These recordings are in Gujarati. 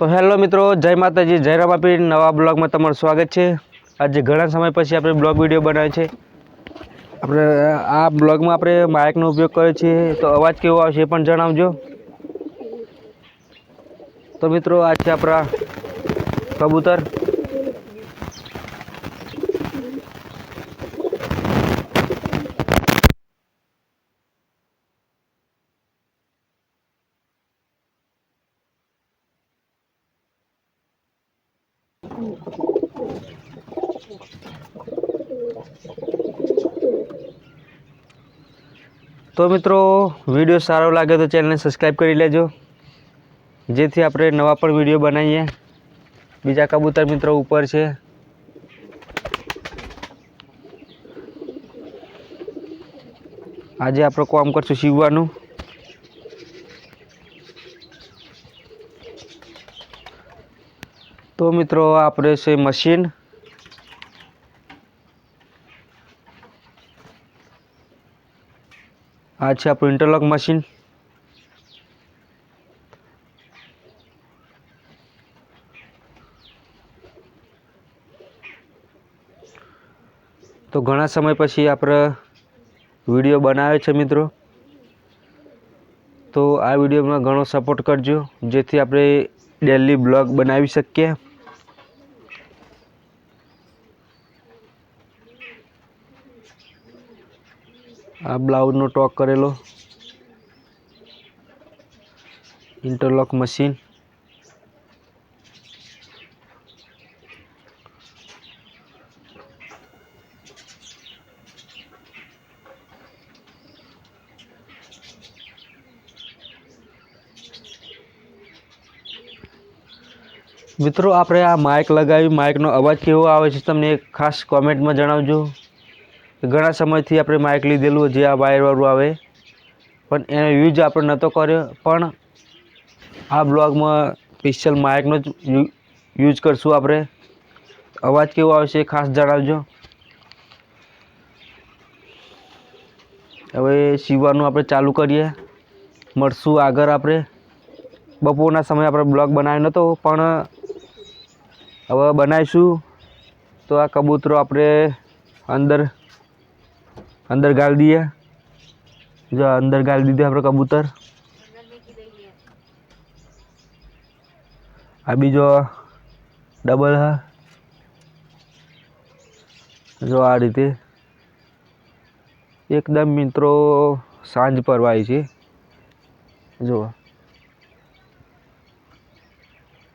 તો હેલો મિત્રો, જય માતાજી, જય રામાપીર. નવા બ્લોગમાં તમારું સ્વાગત છે. આજે ઘણા સમય પછી આપણે બ્લોગ વીડિયો બનાવ્યો છે. આપણે આ બ્લોગમાં આપણે માઇકનો ઉપયોગ કર્યો છે. તો અવાજ કેવો આવશે એ પણ જણાવજો. તો મિત્રો, આ છે આપણા કબૂતર. તો મિત્રો, વીડિયો સારો લાગે તો ચેનલને સબસ્ક્રાઈબ કરી લેજો. જેથી આપણે નવા પણ વીડિયો બનાવીએ. બીજા કબૂતર મિત્રો ઉપર છે. આજે આપણે કામ કરશું સીવવાનું તો મિત્રો આપણે છે મશીન. આ છે આપણું ઇન્ટરલોક મશીન તો ઘણા સમય પછી આપણે વીડિયો બનાવે છે મિત્રો. તો આ વિડીયોમાં ઘણો સપોર્ટ કરજો, જેથી આપણે ડેલી બ્લોગ બનાવી શકીએ. આ બ્લાઉઝનો ટોક કરેલો. ઇન્ટરલોક મશીન મિત્રો, આપણે આ માઇક લગાવી. માઇકનો અવાજ કેવો આવે છે, તમને ખાસ કોમેન્ટમાં જણાવજો. ઘણા સમયથી આપણે માઇક લીધેલું જે આ વાયરવાળું આવે. પણ એનો યુઝ આપણે નહોતો કર્યો. પણ આ બ્લોગમાં સ્પેશિયલ માઇકનો જ યુઝ કરશું આપણે. અવાજ કેવો આવશે ખાસ જણાવજો. હવે સીવવાનું આપણે ચાલુ કરીએ. મળશું આગળ આપણે. બપોરના સમયે આપણે બ્લોગ બનાવ્યો નહોતો પણ હવે બનાવીશું. તો આ કબૂતરો આપણે અંદર અંદર ગાળ દઈએ. જો અંદર ગાળ દીધું આપણે કબૂતર. આ બીજો ડબલ હા. જો આ રીતે. એકદમ મિત્રો સાંજ પરવાય છે. જો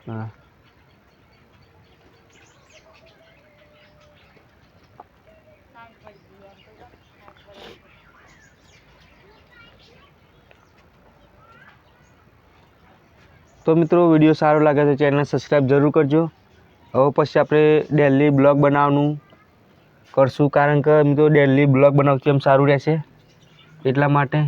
હા. તો મિત્રો, વીડિયો સારો લાગે તો ચેનલ સબસ્ક્રાઈબ જરૂર કરજો. હવે પછી આપણે ડેલી બ્લોગ બનાવવાનું કરશું. કારણ કે મિત્રો ડેલી બ્લોગ બનાવશું એમ સારું રહેશે. એટલા માટે.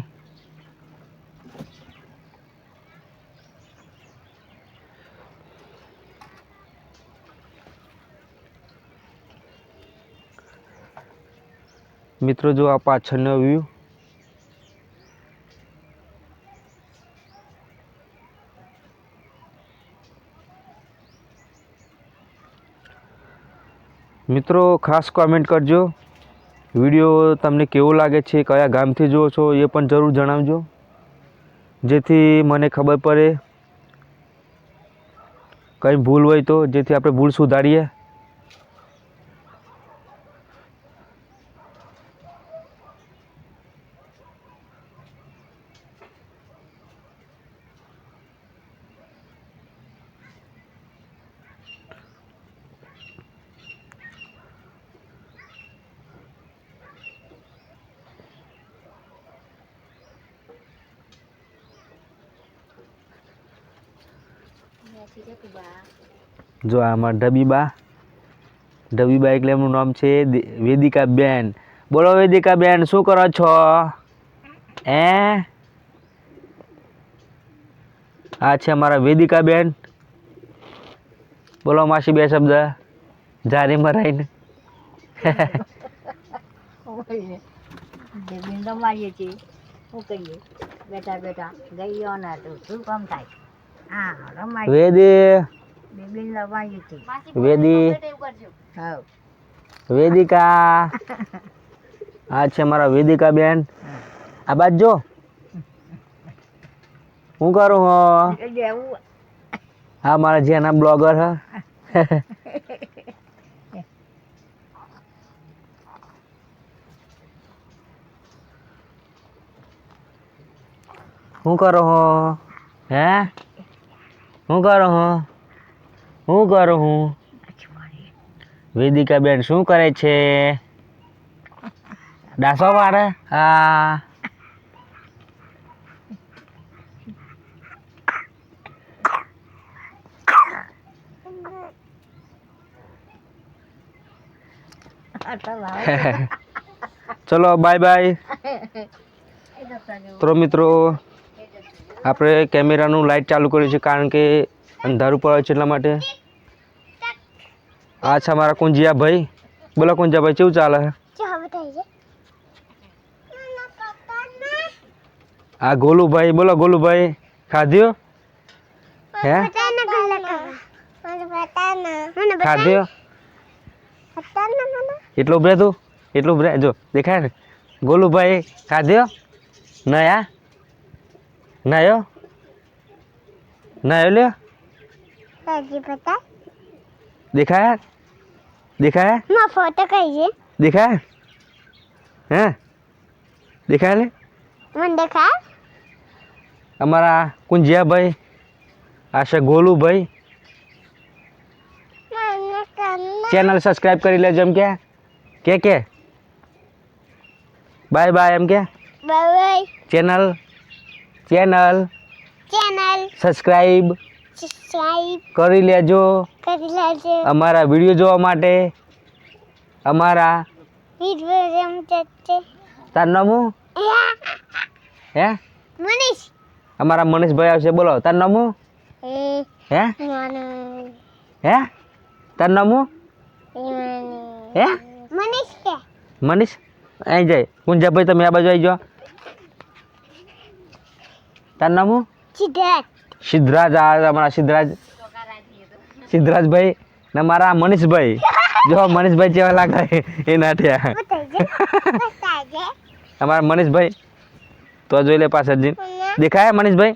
મિત્રો, જો આ પાછળનો વ્યૂ મિત્રો, ખાસ કોમેન્ટ કરજો. વીડિયો તમને કેવો લાગે છે, કયા ગામથી જુઓ છો, એ પણ જરૂર જણાવજો. જેથી મને ખબર પડે. કંઈ ભૂલ હોય તો, જેથી આપણે ભૂલ સુધારીએ. જો આમાં ઢબીબા ઢબીબા એટલે એમનું નામ છે વેદિકા બેન બોલો વેદિકા બેન શું કરો છો? એ આ છે અમારા વેદિકા બેન બોલો માસી બે શબ્દ. જારી મરાઈને. બેઠા બેઠા. ગઈ શું કામ થાય? વેદી. વેદી. વેદિકા. આ છે મારા વેદિકા બેન. આ બાજુ જો. હું કરું હો હા મારા જેના બ્લોગર હ. હું કરો હો? હે? હું કરો હો? હું કરું હું? વેદિકા બેન શું કરે છે? ડાસો મારે? હા. ચલો બાય બાય તો મિત્રો આપણે કેમેરાનું લાઇટ ચાલુ કર્યું છે કારણ કે અંધારું પડે છે એટલા માટે. આ છે અમારા કુંજિયા ભાઈ બોલો કુંજિયા ભાઈ કેવું ચાલે? આ ગોલુભાઈ બોલો ગોલુભાઈ ખાધ્યો? હે? ખાધ્યો? એટલું ઉભરે તું એટલું ઉભરે જો દેખાય ને? ગોલુભાઈ ખાધ્યો? નયા? નાયો નાયો લ્યો? દેખાય? દેખાય? ફોટો કહીએ દેખાય? હે? દેખાય લે? મને દેખા અમારા કુંજિયાભાઈ આ છે ગોલુભાઈ ચેનલ સબસ્ક્રાઇબ કરી લેજો એમ કે. કે કે? બાય બાય એમ કે? Bye channel channel channel subscribe subscribe કરી લેજો. કરી લેજો. અમારા વીડિયો જોવા માટે અમારા વિડિયો રમતે તાર નામ હે? મનીષ. અમારા મનીષભાઈ આવશે બોલો. તાર નામ હું? હે હે? તાર નામ હે? મનીષ કે. મનીષ? અહીં જાય. કુંજાભાઈ તમે આ બાજુ આવી જાઓ. તાર નામ હું? સિદ્ધરાજ. આ અમારા સિદ્ધરાજ. સિદ્ધરાજભાઈ ને મારા મનીષભાઈ. જો મનીષભાઈ જેવા લાગે એ નાઠ્યા અમારા મનીષભાઈ. તો જોઈ લે પાછળ જઈને. દેખાય મનીષભાઈ?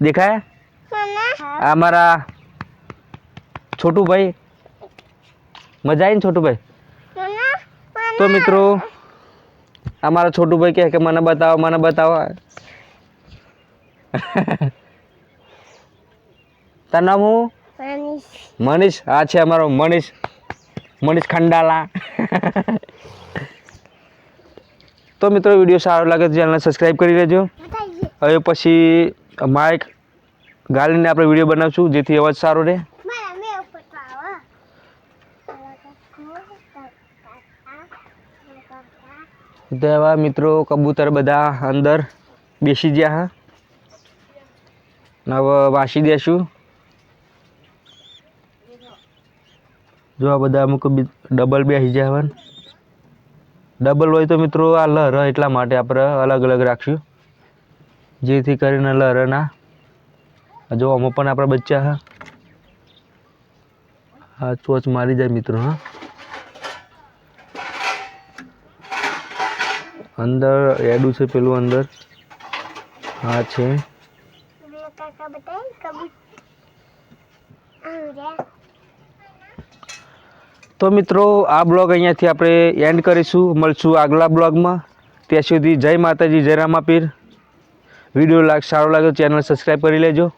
દેખાય? અમારા છોટુભાઈ. મજા આવી ને છોટુભાઈ? તો મિત્રો અમારા છોટુભાઈ કહે કે મને બતાવો મને બતાવો. તાર નામ હું મનીષ. મનીષ? આ છે અમારો મનીષ. મનીષ ખંડાલા. તો મિત્રો વીડિયો સારો લાગે તો ચેનલને સબસ્ક્રાઈબ કરી લેજો. હવે પછી માઇક ગાલીને આપણે વીડિયો બનાવશું જેથી અવાજ સારો રહે મારા મે ફોટો આવો તો એવા મિત્રો કબૂતર બધા અંદર બેસી ગયા હા. હવે વાસી દેશું. જો આ બધા અમુક ડબલ બેસી હવે ડબલ હોય તો મિત્રો આ લહર એટલા માટે આપણે અલગ અલગ રાખશું. જેથી કરીને લહર ના જો આમાં પણ આપણા બચ્ચા હા. ચોચ મારી જાય મિત્રો હા. અંદર એડું છે પેલું અંદર. આ છે. તો મિત્રો, આ બ્લોગ અહીંયાથી આપણે એન્ડ કરીશું. મળશું આગલા બ્લોગમાં. ત્યાં સુધી જય માતાજી, જય રામાપીર. વીડિયો લાગ, સારો લાગ્યો, ચેનલ સબસ્ક્રાઈબ કરી લેજો.